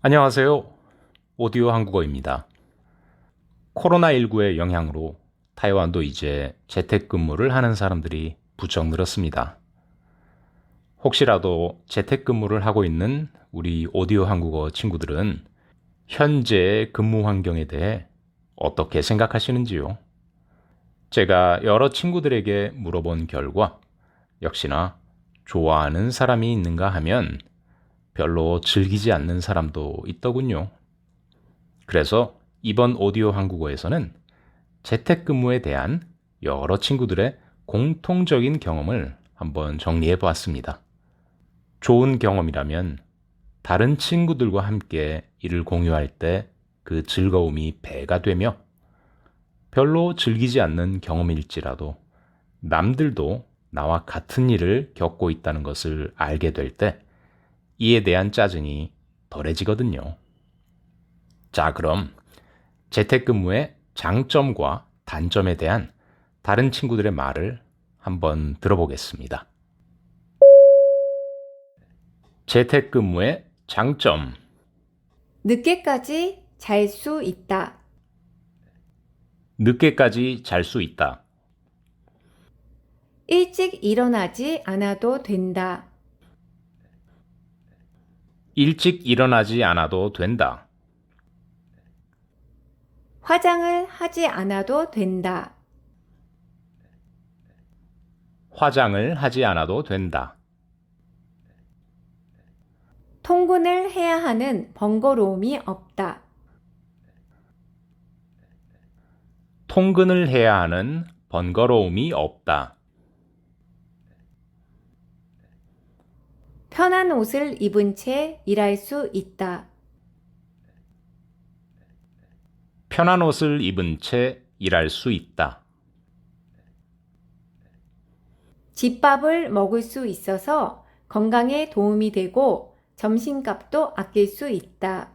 안녕하세요. 오디오 한국어입니다. 코로나19의 영향으로 타이완도 이제 재택근무를 하는 사람들이 부쩍 늘었습니다. 혹시라도 재택근무를 하고 있는 우리 오디오 한국어 친구들은 현재의 근무 환경에 대해 어떻게 생각하시는지요? 제가 여러 친구들에게 물어본 결과 역시나 좋아하는 사람이 있는가 하면 별로 즐기지 않는 사람도 있더군요. 그래서 이번 오디오 한국어에서는 재택근무에 대한 여러 친구들의 공통적인 경험을 한번 정리해 보았습니다. 좋은 경험이라면 다른 친구들과 함께 이를 공유할 때 그 즐거움이 배가 되며 별로 즐기지 않는 경험일지라도 남들도 나와 같은 일을 겪고 있다는 것을 알게 될때 이에 대한 짜증이 덜해지거든요. 자, 그럼 재택근무의 장점과 단점에 대한 다른 친구들의 말을 한번 들어보겠습니다. 재택근무의 장점. 늦게까지 잘 수 있다. 늦게까지 잘 수 있다. 일찍 일어나지 않아도 된다. 일찍 일어나지 않아도 된다. 화장을 하지 않아도 된다. 화장을 하지 않아도 된다. 통근을 해야 하는 번거로움이 없다. 통근을 해야 하는 번거로움이 없다. 편한 옷을 입은 채 일할 수 있다. 편한 옷을 입은 채 일할 수 있다. 집밥을 먹을 수 있어서 건강에 도움이 되고 점심값도 아낄 수 있다.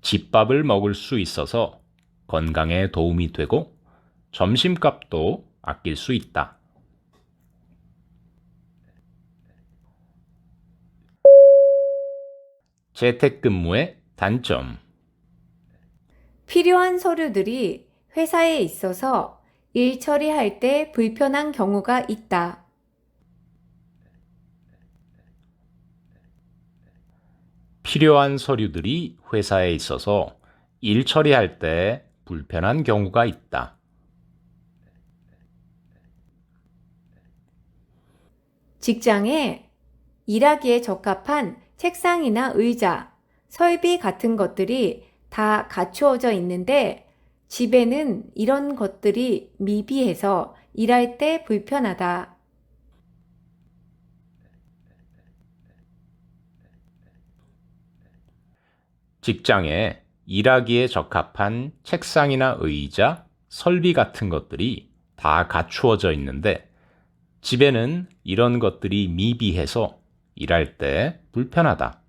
집밥을 먹을 수 있어서 건강에 도움이 되고 점심값도 아낄 수 있다. 재택근무의 단점. 필요한 서류들이 회사에 있어서 일 처리할 때 불편한 경우가 있다. 필요한 서류들이 회사에 있어서 일 처리할 때 불편한 경우가 있다. 직장에 일하기에 적합한 책상이나 의자, 설비 같은 것들이 다 갖추어져 있는데 집에는 이런 것들이 미비해서 일할 때 불편하다. 직장에 일하기에 적합한 책상이나 의자, 설비 같은 것들이 다 갖추어져 있는데 집에는 이런 것들이 미비해서 일할 때 불편하다.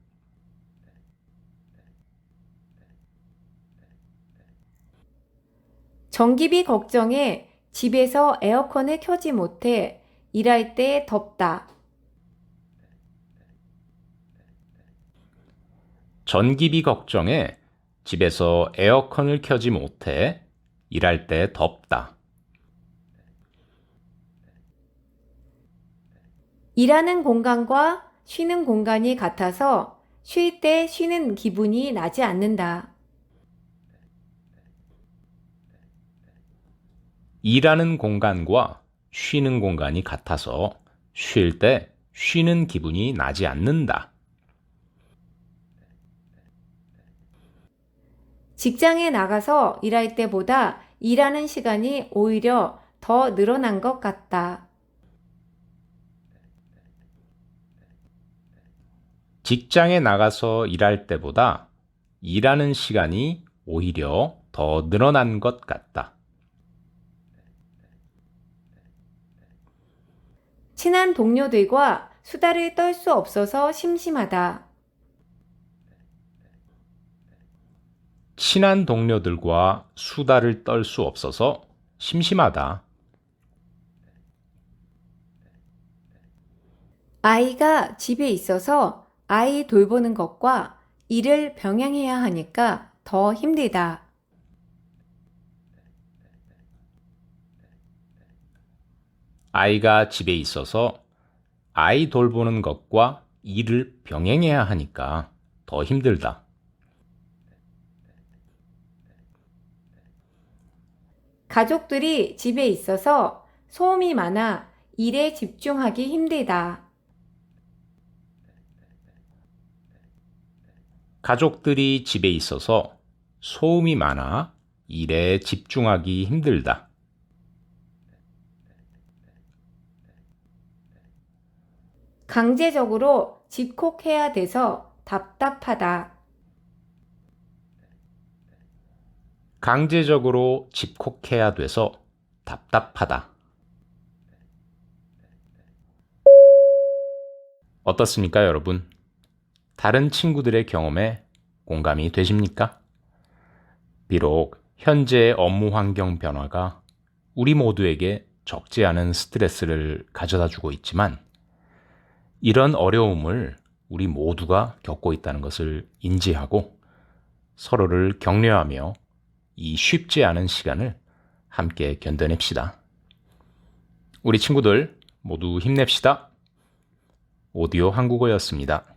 전기비 걱정에 집에서 에어컨을 켜지 못해 일할 때 덥다. 전기비 걱정에 집에서 에어컨을 켜지 못해 일할 때 덥다. 일하는 공간과 쉬는 공간이 같아서 쉴 때 쉬는 기분이 나지 않는다. 일하는 공간과 쉬는 공간이 같아서 쉴 때 쉬는 기분이 나지 않는다. 직장에 나가서 일할 때보다 일하는 시간이 오히려 더 늘어난 것 같다. 직장에 나가서 일할 때보다 일하는 시간이 오히려 더 늘어난 것 같다. 친한 동료들과 수다를 떨 수 없어서 심심하다. 친한 동료들과 수다를 떨 수 없어서 심심하다. 아이가 집에 있어서 아이 돌보는 것과 일을 병행해야 하니까 더 힘들다. 아이가 집에 있어서 아이 돌보는 것과 일을 병행해야 하니까 더 힘들다. 가족들이 집에 있어서 소음이 많아 일에 집중하기 힘들다. 가족들이 집에 있어서 소음이 많아 일에 집중하기 힘들다. 강제적으로 집콕해야 돼서 답답하다. 강제적으로 집콕해야 돼서 답답하다. 어떻습니까, 여러분? 다른 친구들의 경험에 공감이 되십니까? 비록 현재의 업무 환경 변화가 우리 모두에게 적지 않은 스트레스를 가져다 주고 있지만 이런 어려움을 우리 모두가 겪고 있다는 것을 인지하고 서로를 격려하며 이 쉽지 않은 시간을 함께 견뎌냅시다. 우리 친구들 모두 힘냅시다. 오디오 한국어였습니다.